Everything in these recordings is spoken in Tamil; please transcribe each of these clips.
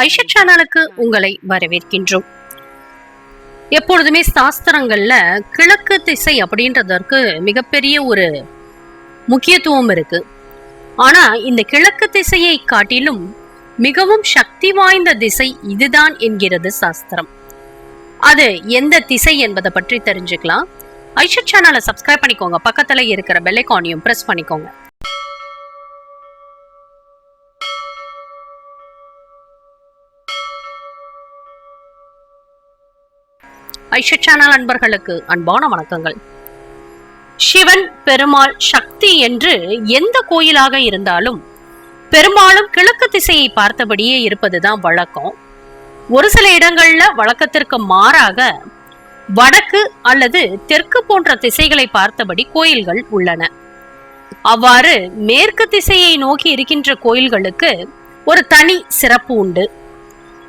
ஐஷா சேனலுக்கு உங்களை வரவேற்கின்றோம். எப்பொழுதுமே சாஸ்திரங்கள்ல கிழக்கு திசை அப்படின்றதற்கு மிகப்பெரிய ஒரு முக்கியத்துவம் இருக்கு. ஆனா இந்த கிழக்கு திசையை காட்டிலும் மிகவும் சக்தி வாய்ந்த திசை இதுதான் என்கிறது சாஸ்திரம். அது எந்த திசை என்பதை பற்றி தெரிஞ்சுக்கலாம். ஐஷா சேனலை சப்ஸ்கிரைப் பண்ணிக்கோங்க. பக்கத்துல இருக்கிற பெல்லைக்கானையும் பிரஸ் பண்ணிக்கோங்க. ஐஷா சேனல் அன்பர்களுக்கு அன்பான வணக்கங்கள். சிவன் பெருமாள் சக்தி என்று எந்த கோயிலாக இருந்தாலும் பெரும்பாலும் கிழக்கு திசையை பார்த்தபடியே இருப்பதுதான் வழக்கம். ஒரு சில இடங்கள்ல வழக்கத்திற்கு மாறாக வடக்கு அல்லது தெற்கு போன்ற திசைகளை பார்த்தபடி கோயில்கள் உள்ளன. அவ்வாறு மேற்கு திசையை நோக்கி இருக்கின்ற கோயில்களுக்கு ஒரு தனி சிறப்பு உண்டு.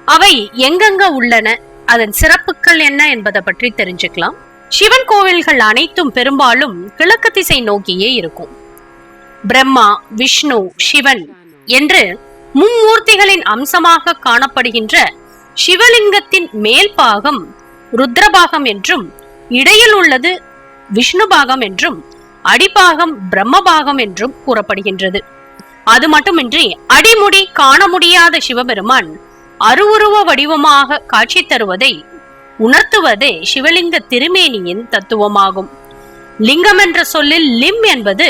அவை எங்கெங்க உள்ளன? அதன் சிறப்புகள் என்ன என்பதை பற்றி தெரிஞ்சுக்கலாம். சிவன் கோவில்கள் அனைத்தும் பெரும்பாலும் கிழக்கு திசை நோக்கியே இருக்கும். பிரம்மா விஷ்ணு சிவன் என்று மும்மூர்த்திகளின் அம்சமாக காணப்படுகின்ற சிவலிங்கத்தின் மேல் பாகம் ருத்ரபாகம் என்றும் இடையில் உள்ளது விஷ்ணு பாகம் என்றும் அடிபாகம் பிரம்ம பாகம் என்றும் கூறப்படுகின்றது. அது மட்டுமின்றி அடிமுடி காண முடியாத சிவபெருமான் அருவுருவ வடிவமாக காட்சி தருவதை உணர்த்துவதே சிவலிங்க திருமேனியின் தத்துவமாகும். லிங்கம் என்ற சொல்லில் லிம் என்பது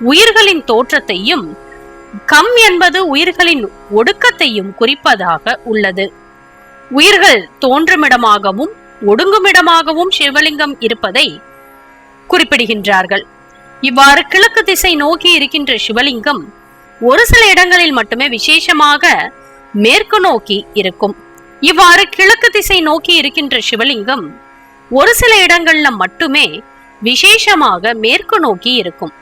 உயிர்களின் தோற்றத்தையும் கம் என்பது உயிர்களின் ஒடுக்கத்தையும் குறிப்பதாக உள்ளது. உயிர்கள் தோன்றுமிடமாகவும் ஒடுங்குமிடமாகவும் சிவலிங்கம் இருப்பதை குறிப்பிடுகின்றார்கள். இவ்வாறு கிழக்கு திசை நோக்கி இருக்கின்ற சிவலிங்கம் ஒரு சில இடங்களில் மட்டுமே விசேஷமாக மேற்கு நோக்கி இருக்கும். இவ்வாறு கிழக்கு திசை நோக்கி இருக்கின்ற சிவலிங்கம் ஒரு சில இடங்கள்ல மட்டுமே விசேஷமாக மேற்கு நோக்கி இருக்கும்.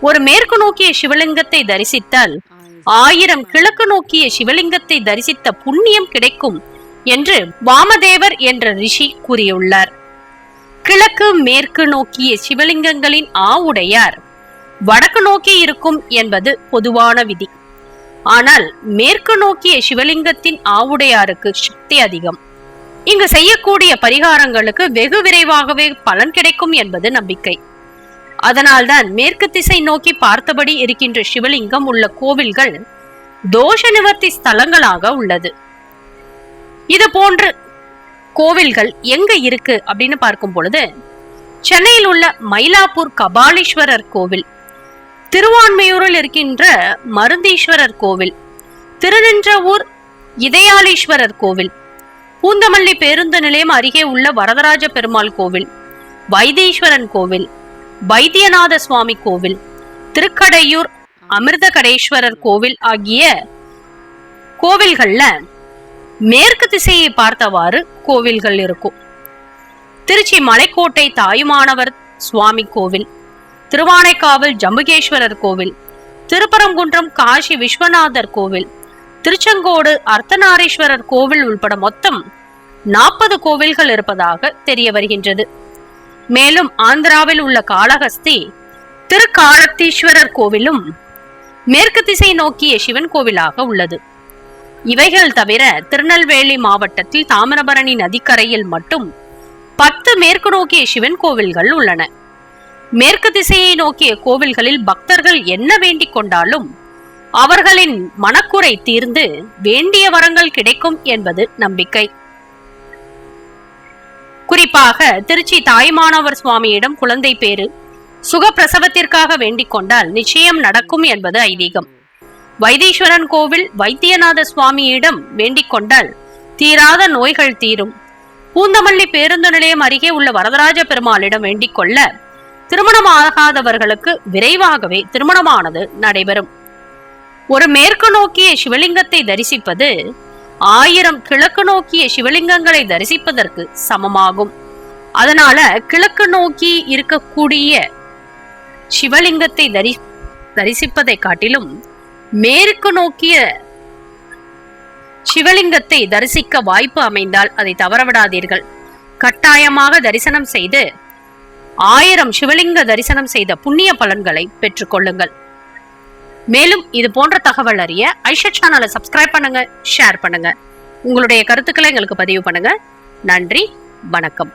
ஒரு மேற்கு நோக்கிய சிவலிங்கத்தை தரிசித்தால் ஆயிரம் கிழக்கு நோக்கிய சிவலிங்கத்தை தரிசித்த புண்ணியம் கிடைக்கும் என்று வாமதேவர் என்ற ரிஷி கூறியுள்ளார். கிழக்கு மேற்கு நோக்கிய சிவலிங்கங்களின் ஆவுடையார் வடக்கு நோக்கி இருக்கும் என்பது பொதுவான விதி. ஆனால் மேற்கு நோக்கிய சிவலிங்கத்தின் ஆவுடையாருக்கு சக்தி அதிகம். இங்கு செய்யக்கூடிய பரிகாரங்களுக்கு வெகு விரைவாகவே பலன் கிடைக்கும் என்பது நம்பிக்கை. அதனால்தான் மேற்கு திசை நோக்கி பார்த்தபடி இருக்கின்ற சிவலிங்கம் உள்ள கோவில்கள் தோஷ நிவர்த்தி ஸ்தலங்களாக உள்ளது. இது போன்று கோவில்கள் எங்க இருக்கு அப்படின்னு பார்க்கும் பொழுது சென்னையில் உள்ள மயிலாப்பூர் கபாலீஸ்வரர் கோவில் திருவான்மையூரில் இருக்கின்ற மருந்தீஸ்வரர் கோவில். திருநின்றவூர் இதயாலீஸ்வரர் கோவில். பூந்தமல்லி பேருந்து நிலையம் அருகே உள்ள வரதராஜ பெருமாள் கோவில். வைத்தீஸ்வரன் கோவில். வைத்தியநாத சுவாமி கோவில். திருக்கடையூர் அமிர்தகடேஸ்வரர் கோவில் ஆகிய கோவில்கள்ல மேற்கு திசையை பார்த்தவாறு கோவில்கள் இருக்கும். திருச்சி மலைக்கோட்டை தாயுமானவர் சுவாமி கோவில். திருவானைக்காவல் ஜம்புகேஸ்வரர் கோவில் திருப்பரங்குன்றம் காசி விஸ்வநாதர் கோவில் திருச்செங்கோடு அர்த்தநாரீஸ்வரர் கோவில் உள்பட மொத்தம் நாற்பது கோவில்கள் இருப்பதாக தெரிய வருகின்றது. மேலும் ஆந்திராவில் உள்ள காளஹஸ்தி திருக்காலத்தீஸ்வரர் கோவிலும் மேற்கு திசை நோக்கிய சிவன் கோவிலாக உள்ளது. இவைகள் தவிர திருநெல்வேலி மாவட்டத்தில் தாமிரபரணி நதிக்கரையில் மட்டும் பத்து மேற்கு நோக்கிய சிவன் கோவில்கள் உள்ளன. மேற்கு திசையை நோக்கிய கோவில்களில் பக்தர்கள் என்ன வேண்டிக் கொண்டாலும் அவர்களின் மனக்குறை தீர்ந்து வேண்டிய வரங்கள் கிடைக்கும் என்பது நம்பிக்கை. குறிப்பாக திருச்சி தாய்மானவர் சுவாமியிடம் குழந்தை பேரு சுகப்பிரசவத்திற்காக வேண்டிக் கொண்டால் நிச்சயம் நடக்கும் என்பது ஐதீகம். வைத்தீஸ்வரன் கோவில் வைத்தியநாத சுவாமியிடம் வேண்டிக் கொண்டால் தீராத நோய்கள் தீரும். பூந்தமல்லி பேருந்து நிலையம் அருகே உள்ள வரதராஜ பெருமாளிடம் வேண்டிக் கொள்ள திருமணம் ஆகாதவர்களுக்கு விரைவாகவே திருமணமானது நடைபெறும். ஒரு மேற்கு நோக்கிய சிவலிங்கத்தை தரிசிப்பது ஆயிரம் கிழக்கு நோக்கிய சிவலிங்கங்களை தரிசிப்பதற்கு சமமாகும். அதனால கிழக்கு நோக்கி இருக்கக்கூடிய சிவலிங்கத்தை தரி தரிசிப்பதை காட்டிலும் மேற்கு நோக்கிய சிவலிங்கத்தை தரிசிக்க வாய்ப்பு அமைந்தால் அதை தவறவிடாதீர்கள். கட்டாயமாக தரிசனம் செய்து ஆயிரம் சிவலிங்க தரிசனம் செய்த புண்ணிய பலன்களை பெற்றுக்கொள்ளுங்கள் மேலும் இது போன்ற தகவல் அறிய ஐஷட் சேனலை சப்ஸ்கிரைப் பண்ணுங்க ஷேர் பண்ணுங்க. உங்களுடைய கருத்துக்களை எங்களுக்கு பதிவு பண்ணுங்க. நன்றி வணக்கம்.